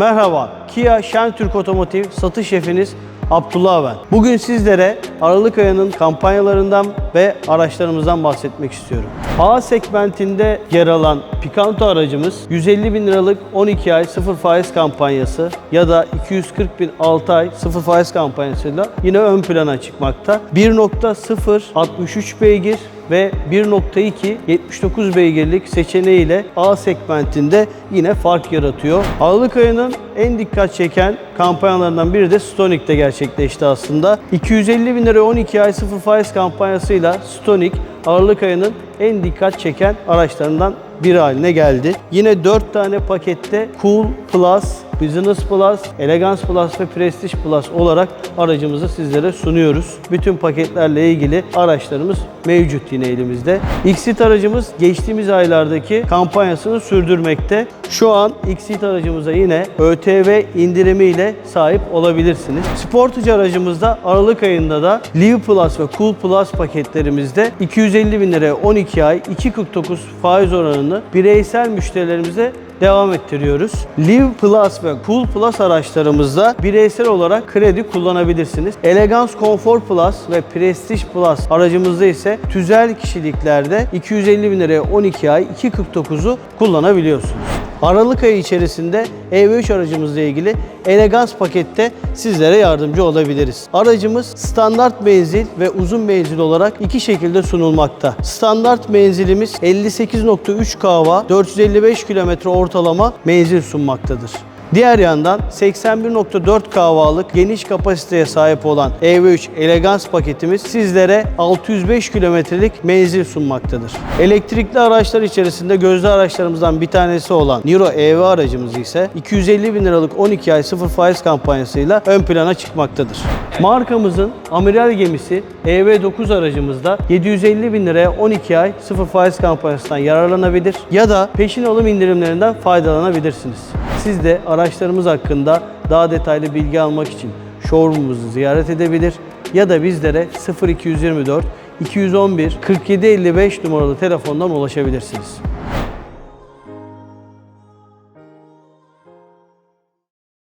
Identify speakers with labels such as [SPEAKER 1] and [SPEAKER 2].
[SPEAKER 1] Merhaba, Kia Şentürk Otomotiv satış şefiniz Abdullah ben. Bugün sizlere Aralık ayının kampanyalarından ve araçlarımızdan bahsetmek istiyorum. A segmentinde yer alan Picanto aracımız 150 bin liralık 12 ay 0 faiz kampanyası ya da 240 bin 6 ay 0 faiz kampanyasıyla yine ön plana çıkmakta. 1.0 63 beygir ve 1.2 79 beygirlik seçeneğiyle A segmentinde yine fark yaratıyor. Aralık ayının en dikkat çeken kampanyalarından biri de Stonic'te gerçekleşti aslında. 250 bin lira 12 ay 0 faiz kampanyasıyla Stonic Aralık ayının en dikkat çeken araçlarından biri haline geldi. Yine 4 tane pakette Cool Plus, Business Plus, Elegance Plus ve Prestige Plus olarak aracımızı sizlere sunuyoruz. Bütün paketlerle ilgili araçlarımız mevcut yine elimizde. Xit aracımız geçtiğimiz aylardaki kampanyasını sürdürmekte. Şu an Xit aracımıza yine ÖTV indirimiyle sahip olabilirsiniz. Sportage aracımızda Aralık ayında da Live Plus ve Cool Plus paketlerimizde 250 bin liraya 12 ay 2.49 faiz oranını bireysel müşterilerimize devam ettiriyoruz. Live Plus ve Cool Plus araçlarımızda bireysel olarak kredi kullanabilirsiniz. Elegance Comfort Plus ve Prestige Plus aracımızda ise tüzel kişiliklerde 250 bin liraya 12 ay 2.49'u kullanabiliyorsunuz. Aralık ayı içerisinde EV3 aracımızla ilgili Elegance pakette sizlere yardımcı olabiliriz. Aracımız standart menzil ve uzun menzil olarak iki şekilde sunulmakta. Standart menzilimiz 58.3 kW, 455 km ortalama menzil sunmaktadır. Diğer yandan 81.4 kW'lık geniş kapasiteye sahip olan EV3 Elegance paketimiz sizlere 605 kilometrelik menzil sunmaktadır. Elektrikli araçlar içerisinde gözde araçlarımızdan bir tanesi olan Niro EV aracımız ise 250 bin liralık 12 ay 0 faiz kampanyasıyla ön plana çıkmaktadır. Markamızın amiral gemisi EV9 aracımızda 750 bin liraya 12 ay 0 faiz kampanyasından yararlanabilir ya da peşin alım indirimlerinden faydalanabilirsiniz. Siz de araçlarımız hakkında daha detaylı bilgi almak için showroom'umuzu ziyaret edebilir ya da bizlere 0224 211 4755 numaralı telefondan ulaşabilirsiniz.